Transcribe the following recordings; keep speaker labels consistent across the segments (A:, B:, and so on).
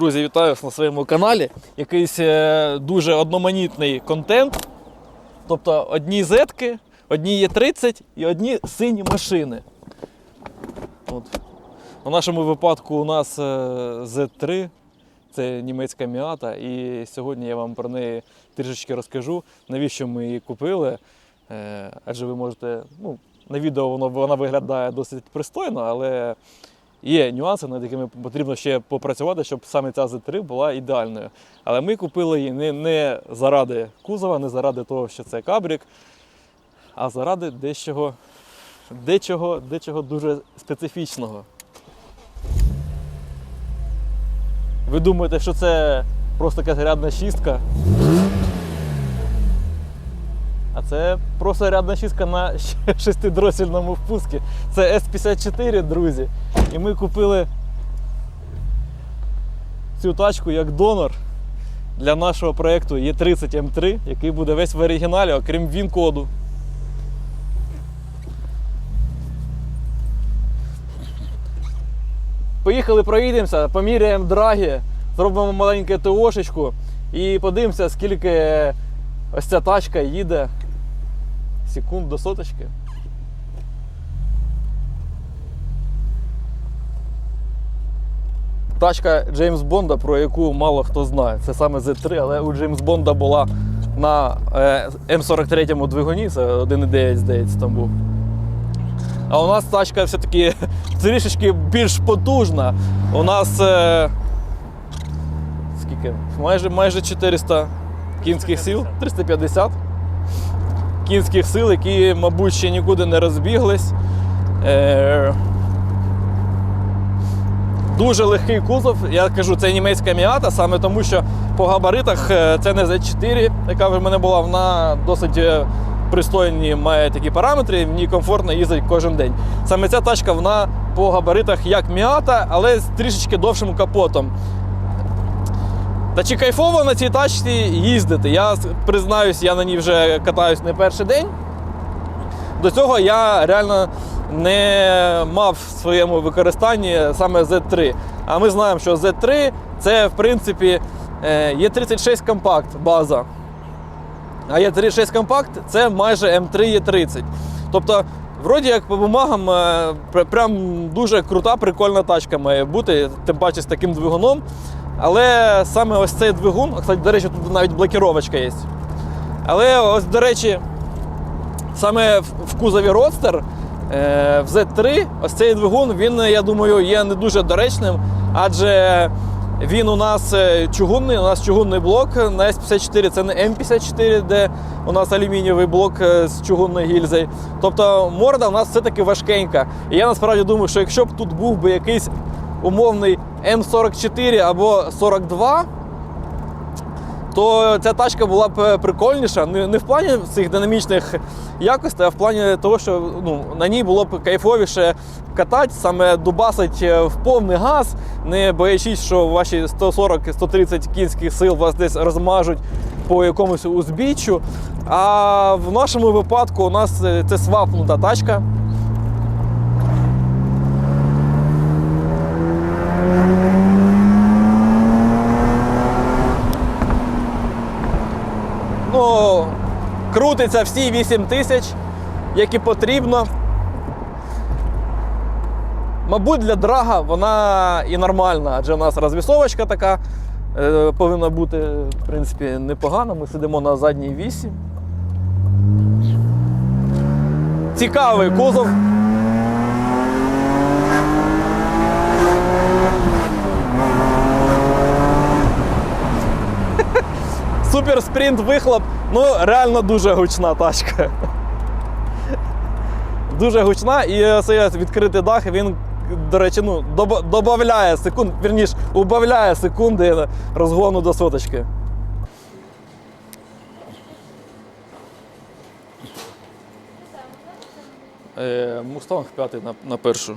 A: Друзі, вітаю вас на своєму каналі. Якийсь е, дуже одноманітний контент. Тобто одні зетки, одні є 30 і одні сині машини. От. У нашому випадку у нас е, Z3, це німецька міата, і сьогодні я вам про неї трішечки розкажу, навіщо ми її купили. Е, Адже ви можете, ну, на відео воно, вона виглядає досить пристойно, але є нюанси, над якими потрібно ще попрацювати, щоб саме ця Z3 була ідеальною. Але ми купили її не, не заради кузова, не заради того, що це кабрік, а заради дечого, дечого, дечого дуже специфічного. Ви думаєте, що це просто якась рядна шістка? А це просто рядна шістка на шестидросільному впуску. Це S54, друзі. І ми купили цю тачку як донор для нашого проєкту E30M3, який буде весь в оригіналі, окрім він-коду. Поїхали, проїдемося, поміряємо драги, зробимо маленьке ТОшечку і подивимося, скільки ось ця тачка їде секунд до соточки. Тачка Джеймс Бонда, про яку мало хто знає. Це саме Z3, але у Джеймс Бонда була на е, М43 двигуні, це 1,9, здається, там був. А у нас тачка все-таки трішечки більш потужна. У нас е, скільки? Майже, майже 400 кінських сил, 350 кінських сил, які, мабуть, ще нікуди не розбіглись. Е, Дуже легкий кузов. Я кажу, це німецька міата, саме тому, що по габаритах е, це не Z4, яка в мене була, вона досить е, пристойні має такі параметри, в ній комфортно їздить кожен день. Саме ця тачка вона по габаритах як міата, але з трішечки довшим капотом. Та чи кайфово на цій тачці їздити? Я признаюсь, я на ній вже катаюсь не перший день. До цього я реально не мав в своєму використанні саме Z3. А ми знаємо, що Z3 це в принципі е, є 36 компакт база. А є 36 компакт це майже М3 Е30. Тобто, вроді як по бумагам, е, прям дуже крута, прикольна тачка має бути, тим паче з таким двигуном. Але саме ось цей двигун, кстати, до речі, тут навіть блокіровочка є. Але ось, до речі, саме в кузові Roadster е, в Z3 ось цей двигун, він, я думаю, є не дуже доречним, адже він у нас е, чугунний, у нас чугунний блок на S54, це не М54, де у нас алюмінієвий блок е, з чугунною гільзою. Тобто морда у нас все-таки важкенька. І я насправді думаю, що якщо б тут був би якийсь умовний М44 або 42, то ця тачка була б е, прикольніша. Не, в плані цих динамічних якостей, а в плані того, що ну, на ній було б кайфовіше катати, саме дубасить е, в повний газ, не боячись, що ваші 140-130 кінських сил вас десь розмажуть по якомусь узбіччю. А в нашому випадку у нас е, це свапнута тачка. Ну, крутиться всі 8 тисяч, як і потрібно. Мабуть, для драга вона і нормальна, адже у нас розвісовочка така е, повинна бути, в принципі, непогана. Ми сидимо на задній вісі. Цікавий кузов. Супер спринт вихлоп. Ну, реально дуже гучна тачка. Дуже гучна, і цей відкритий дах, він, до речі, ну, додає секунд, вірніш, убавляє секунди розгону до соточки. Е, Мустанг п'ятий на, на першу.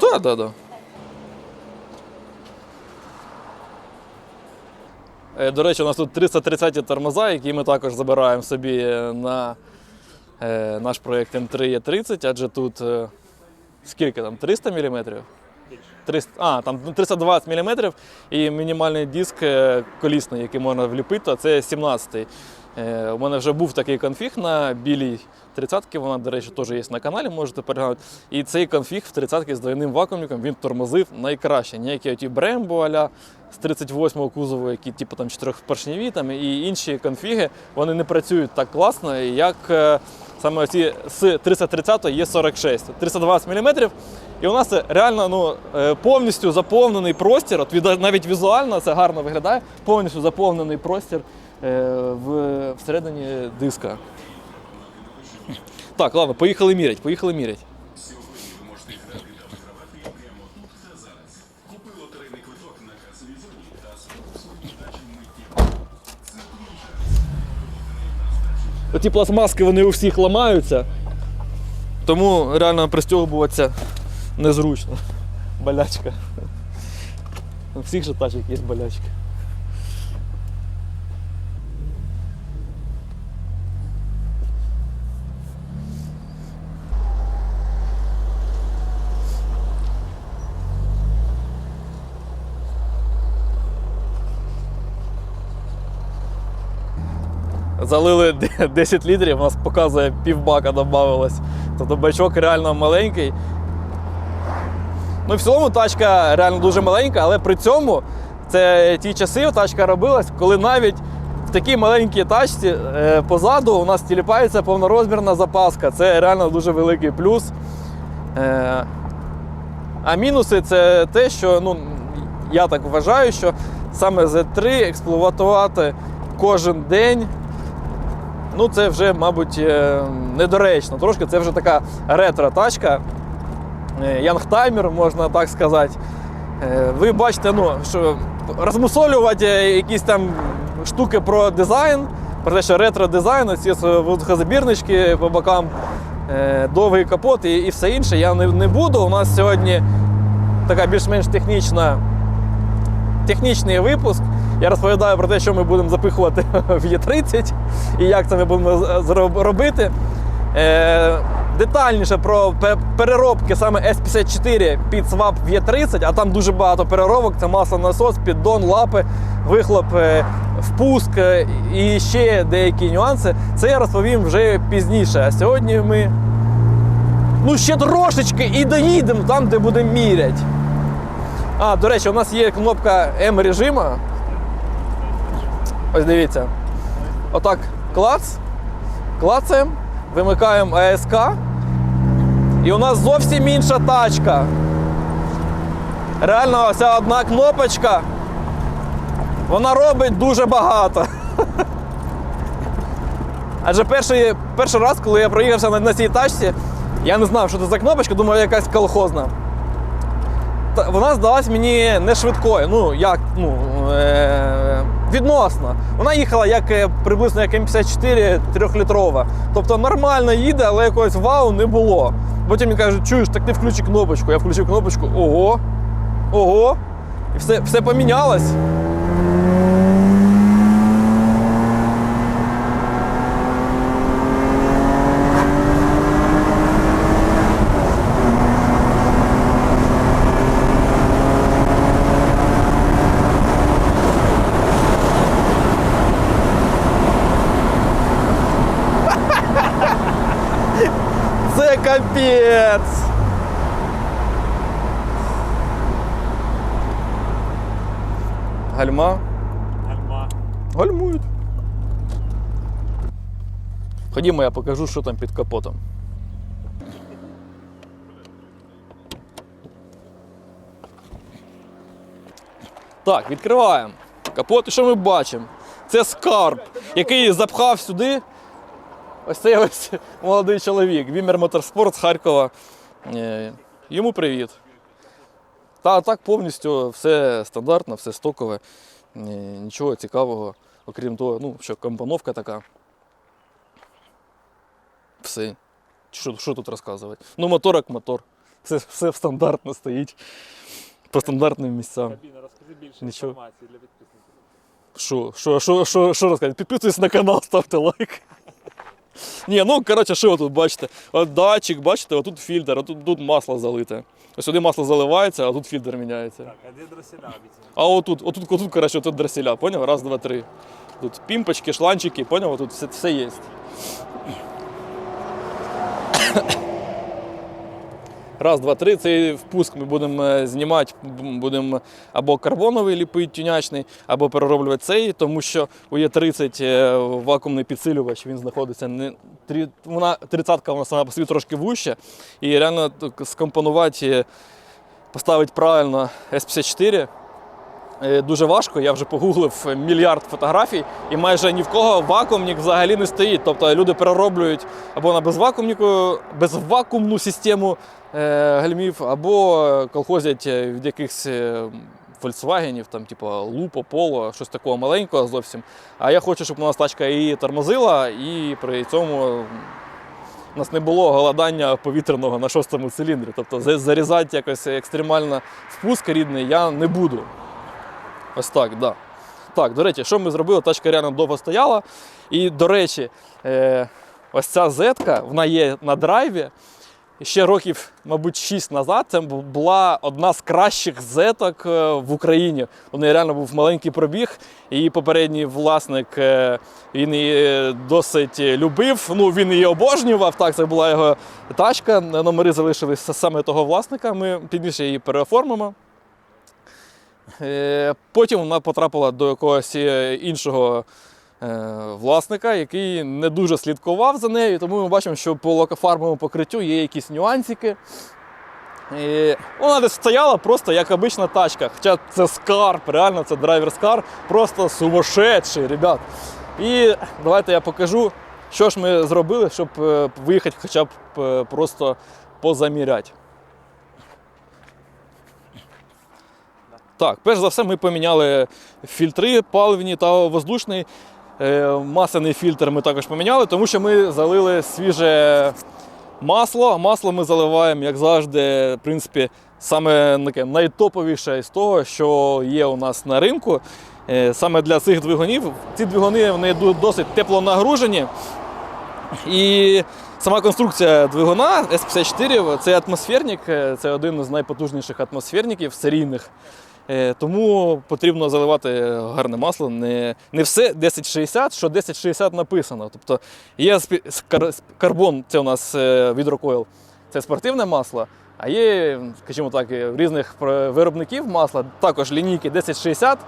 A: Так, так, так. До речі, у нас тут 330 тормоза, які ми також забираємо собі на е, наш проєкт М3 Е30, адже тут е, скільки там? 300 мм? 300, а, там 320 мм і мінімальний диск е, колісний, який можна вліпити, це 17-й. Е, У мене вже був такий конфіг на білій 30-ки, вона, до речі, теж є на каналі, можете переглянути. І цей конфіг в 30-ки з двойним вакуумником він тормозив найкраще. Ніякі оті Brembo аля з 38-го кузову, які типу там чотирьохпоршневі там, і інші конфіги, вони не працюють так класно, як е, саме оці з 330 є 46. 320 мм. І у нас це реально ну, е, повністю заповнений простір. От навіть візуально це гарно виглядає. Повністю заповнений простір в, всередині диска. Так, ладно, поїхали мірять, поїхали мірять. Оці пластмаски вони у всіх ламаються. Тому реально пристягуватися незручно. Болячка. У всіх же тачок є болячка. Залили 10 літрів, у нас показує півбака додавалось. Тобто бачок реально маленький. Ну, в цілому тачка реально дуже маленька, але при цьому це ті часи тачка робилась, коли навіть в такій маленькій тачці е, позаду у нас тіліпається повнорозмірна запаска. Це реально дуже великий плюс. Е, а мінуси це те, що ну, я так вважаю, що саме Z3 експлуатувати кожен день. Ну, це вже, мабуть, е, недоречно. Трошки це вже така ретро-тачка. Е, Янгтаймер, можна так сказати. Е, Ви бачите, ну, що розмусолювати якісь там штуки про дизайн, про те, що ретро-дизайн, ці водозабірнички по бокам, довгий капот і, і все інше я не, не буду. У нас сьогодні така більш-менш технічна, технічний випуск. Я розповідаю про те, що ми будемо запихувати в Є30 і як це ми будемо робити. Е, детальніше про переробки саме S54 під свап в Є30, а там дуже багато переробок: це маслонасос, піддон, лапи, вихлоп, е, впуск е, і ще деякі нюанси. Це я розповім вже пізніше. А сьогодні ми ну, ще трошечки і доїдемо там, де будемо міряти. А, до речі, у нас є кнопка М режиму. Ось дивіться. Отак клац. Клацаємо, вимикаємо АСК. І у нас зовсім інша тачка. Реально, ця одна кнопочка. Вона робить дуже багато. Адже перший, перший раз, коли я проїхався на, на цій тачці, я не знав, що це за кнопочка, думав, якась колхозна. Та- вона здалась мені не швидкою. Ну, як, ну, е- відносно. Вона їхала як е, приблизно як М54 трьохлітрова. Тобто нормально їде, але якогось вау не було. Потім мені кажуть, чуєш, так ти включи кнопочку. Я включив кнопочку, ого, ого. І все, все помінялось. Це капець. Гальма.
B: Гальма.
A: Гальмують. Ходімо, я покажу, що там під капотом. Так, відкриваємо. Капот, і що ми бачимо? Це скарб, який запхав сюди. Ось цей ось молодий чоловік, Вімер Моторспорт з Харкова. Е, Йому привіт. Та так повністю все стандартно, все стокове. Е, Нічого цікавого, окрім того, ну, що компоновка така. Все. Що, що тут розказувати? Ну, мотор як мотор. Все, все стандартно стоїть. По стандартним місцям.
B: Кабіна, розкажи більше
A: Нічого.
B: інформації для підписників.
A: Що, що, що, що, що розказати? Підписуйтесь на канал, ставте лайк. Ні, ну коротше, що ви тут бачите? От датчик, бачите, отут фільтр, отут тут масло залите. Ось сюди масло заливається, а тут фільтр міняється.
B: Так, а де дроселя обіцяли?
A: А отут, отут, отут, коротше, отут дроселя, поняв? Раз, два, три. Тут пімпочки, шланчики, поняв? Тут все, все є. Раз, два, три. Цей впуск ми будемо е, знімати, будемо або карбоновий ліпити тюнячний, або перероблювати цей, тому що у Є30 е, вакуумний підсилювач, він знаходиться не вона 30-ка вона сама по собі трошки вужча. І реально скомпонувати, е, поставити правильно S54 е, дуже важко. Я вже погуглив мільярд фотографій, і майже ні в кого вакуумник взагалі не стоїть. Тобто люди перероблюють або на безвакуумнику, безвакуумну систему е, гальмів, або колхозять е, від якихось. е, Volkswagenів, там, типу, Lupo, Polo, щось такого маленького зовсім. А я хочу, щоб у нас тачка і тормозила, і при цьому у нас не було голодання повітряного на шостому циліндрі. Тобто за- зарізати якось екстремально спуск рідний я не буду. Ось так, так. Да. Так, до речі, що ми зробили? Тачка реально довго стояла. І, до речі, е, ось ця зетка, вона є на драйві. Ще років, мабуть, 6 назад це була одна з кращих зеток е, в Україні. У неї реально був маленький пробіг. Її попередній власник е, він її досить любив. Ну, він її обожнював. Так, це була його тачка. Номери залишилися саме того власника. Ми пізніше її переоформимо. Е, Потім вона потрапила до якогось е, іншого е, власника, який не дуже слідкував за нею. Тому ми бачимо, що по лакофарбовому покриттю є якісь нюансики. І вона десь стояла просто як обична тачка. Хоча це скарб, реально це драйвер скарб, просто сумасшедший, ребят. І давайте я покажу, що ж ми зробили, щоб виїхати хоча б просто позаміряти. Так, перш за все, ми поміняли фільтри паливні та воздушний. Е, Масляний фільтр ми також поміняли, тому що ми залили свіже масло. Масло ми заливаємо, як завжди, в принципі, саме найтоповіше з того, що є у нас на ринку. Е, Саме для цих двигунів. Ці двигуни вони досить тепло нагружені. І сама конструкція двигуна S54 це атмосферник, е, це один з найпотужніших атмосферників серійних. Е, Тому потрібно заливати гарне масло. Не, не все 1060, що 1060 написано. Тобто є карбон, це у нас е, від Rocoil, це спортивне масло. А є, скажімо так, е, різних виробників масла також лінійки 1060,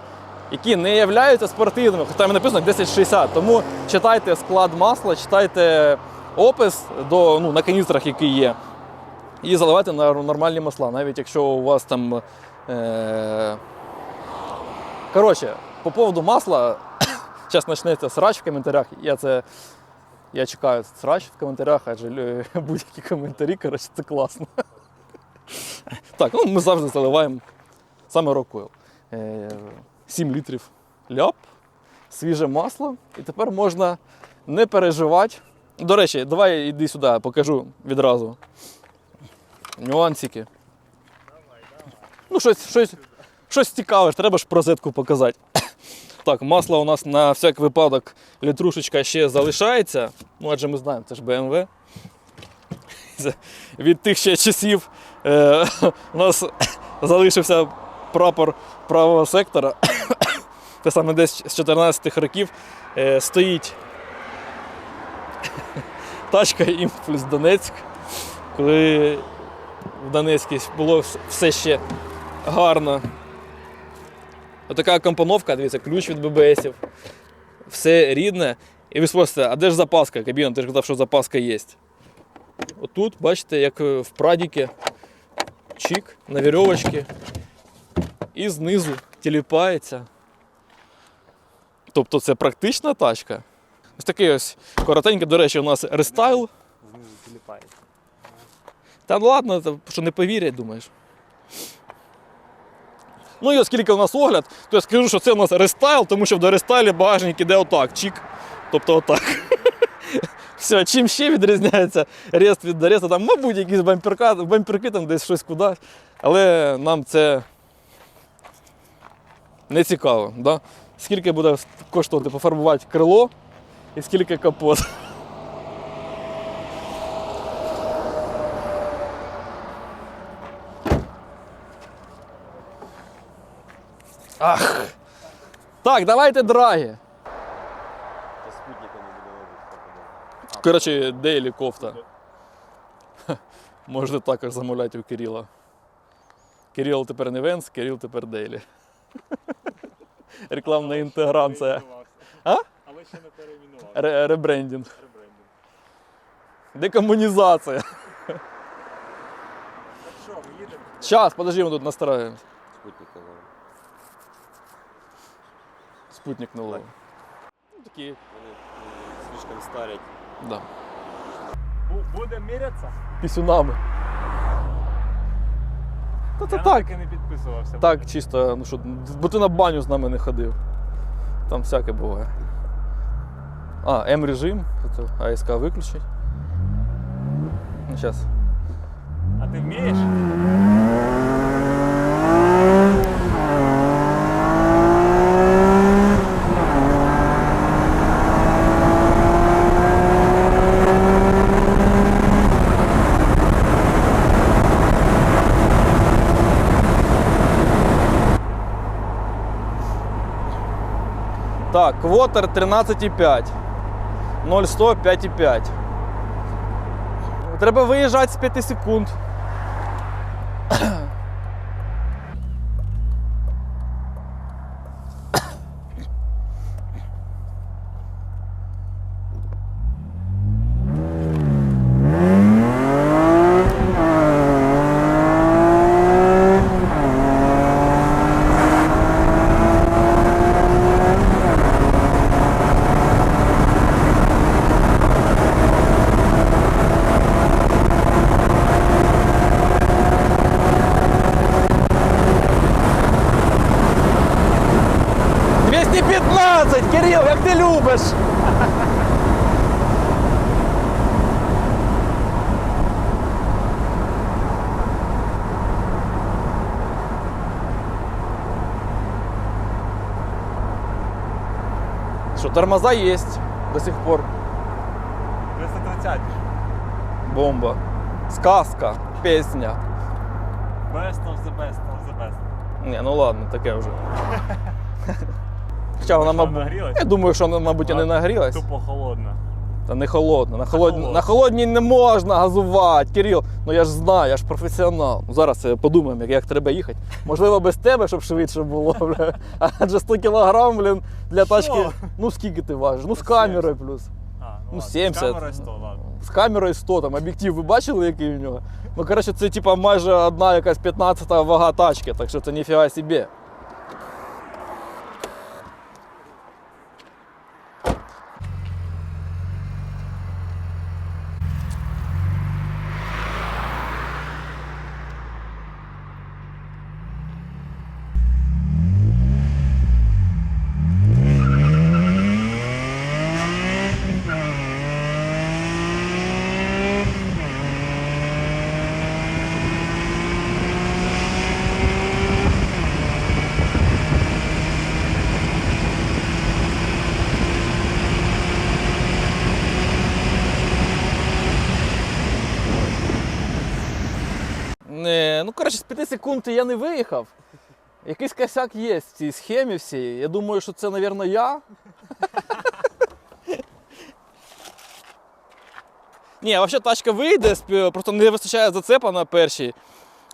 A: які не являються спортивними, хоча там написано 1060. Тому читайте склад масла, читайте опис до, ну, на каністрах, який є, і заливайте на нормальні масла, навіть якщо у вас там. Е... Коротше, по поводу масла, зараз почнеться срач в коментарях. Я це. Я чекаю срач в коментарях, адже будь-які коментарі, коротше, це класно. Так, ну ми завжди заливаємо саме. Е, 7 літрів ляп, свіже масло, і тепер можна не переживати. До речі, давай іди сюди, покажу відразу. Нюансики. Ну, щось, щось, щось цікаве, треба ж про розетку показати. Так, масло у нас на всяк випадок літрушечка ще залишається. Ну, адже ми знаємо, це ж BMW. Від тих ще часів е, у нас залишився прапор правого сектора. Те саме десь з 14-х років е, стоїть тачка Імпульс Донецьк, коли в Донецькій було все ще гарно. Отака компоновка, дивіться, ключ від ББСів. Все рідне. І ви спросите, а де ж запаска? Кабіна, ти ж казав, що запаска є. Отут, бачите, як е, в прадіки, чік на вірьовочці. І знизу тіліпається. Тобто це практична тачка. Ось такий ось коротенький, до речі, у нас рестайл.
B: Знизу тіліпається.
A: Та ну ладно, що не повірять, думаєш. Ну і оскільки у нас огляд, то я скажу, що це у нас рестайл, тому що в рестайлі багажник іде отак, чік. Тобто отак. Все, чим ще відрізняється рест від Дореста, там, мабуть, якісь бамперка, бамперки там десь щось кудись. Але нам це не цікаво. Да? Скільки буде коштувати пофарбувати крило і скільки капот. Ах. Так, давайте драги.
C: Та спутника не буде робити.
A: Коротше, Дейлі кофта. Можете також замовляти у Кирила. Кирил тепер не Венс, Кирил тепер Дейлі. Рекламна інтеграція. А?
B: Але ще не перейменував.
A: Ребрендінг.
B: Ребрендинг.
A: Декомунізація.
B: Так що, ми їдемо?
A: Щас, подожди, ми тут настраиваемся.
C: Спутника
A: Спутник нового. Ну, такі,
C: Вони м, слишком старять.
A: да.
B: Бу- Будемо мірятися?
A: Пісюнами. Та це
B: Я
A: так.
B: на не підписувався.
A: Так, чисто, ну що, бо ти на баню з нами не ходив. Там всяке буває. А, М-режим, це АСК виключить. Ну, зараз.
B: А ти вмієш?
A: Квотер 13,5. 0,100 5,5. Треба виїжджати з 5 секунд. – 215, Кирил, як ти любиш. Що, тормоза є до сих пор.
B: 330.
A: Бомба. Сказка, пісня.
B: Best of the best of the best.
A: Ні, ну ладно, таке вже. Хоча вона, мабуть.
B: нагрілась?
A: Я думаю, що вона, мабуть, і не нагрілась.
B: Тупо холодна.
A: Та не холодно. На, холод... на холодній не можна газувати. Кирил, ну я ж знаю, я ж професіонал. Ну, зараз е, подумаємо, як, як треба їхати. Можливо, без тебе, щоб швидше було. Бля. Адже 100 кілограм, блін, для тачки. Ну скільки ти важиш? Ну з камерою плюс.
B: А, ну,
A: Ну,
B: ладно.
A: 70.
B: Камера 100, ладно.
A: З камерою 100, там об'єктив ви бачили, який у нього? Ну, коротше, це типа майже одна якась 15 вага тачки, так що це ніфіга собі. Не, ну коротше, з 5 секунд я не виїхав. Якийсь косяк є в цій схемі всій. Я думаю, що це, мабуть, я. Ні, взагалі тачка вийде, просто не вистачає зацепа на першій.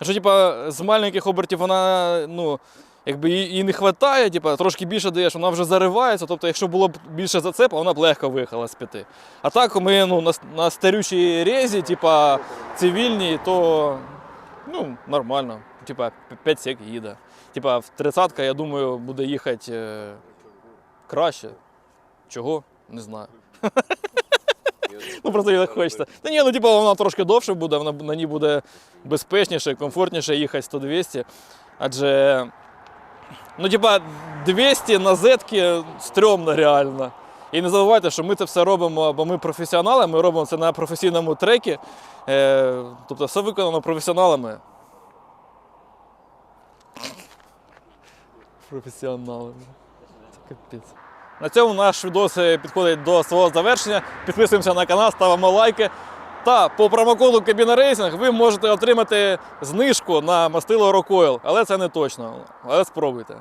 A: Що, типа, з маленьких обертів вона, ну, якби їй не вистачає, типа, трошки більше даєш, вона вже заривається. Тобто, якщо було б більше зацепа, вона б легко виїхала з п'яти. А так ми ну, на, на старючій резі, типа, цивільній, то ну, нормально. Типа 5 сек їде. Типа в 30-ка, я думаю, буде їхати е, краще. Чого? Не знаю. Ну просто їй так хочеться. Та ні, ну типа вона трошки довше буде, вона на ній буде безпечніше, комфортніше їхати 100-200. Адже, ну, типа, 200 на зетки стрьомно реально. І не забувайте, що ми це все робимо, бо ми професіонали, ми робимо це на професійному трекі. Е, тобто все виконано професіоналами. Професіоналами. Це капець. На цьому наш відос е, підходить до свого завершення. Підписуємося на канал, ставимо лайки. Та по промокоду Кабіна Рейсинг ви можете отримати знижку на мастило Рокойл, але це не точно. Але спробуйте.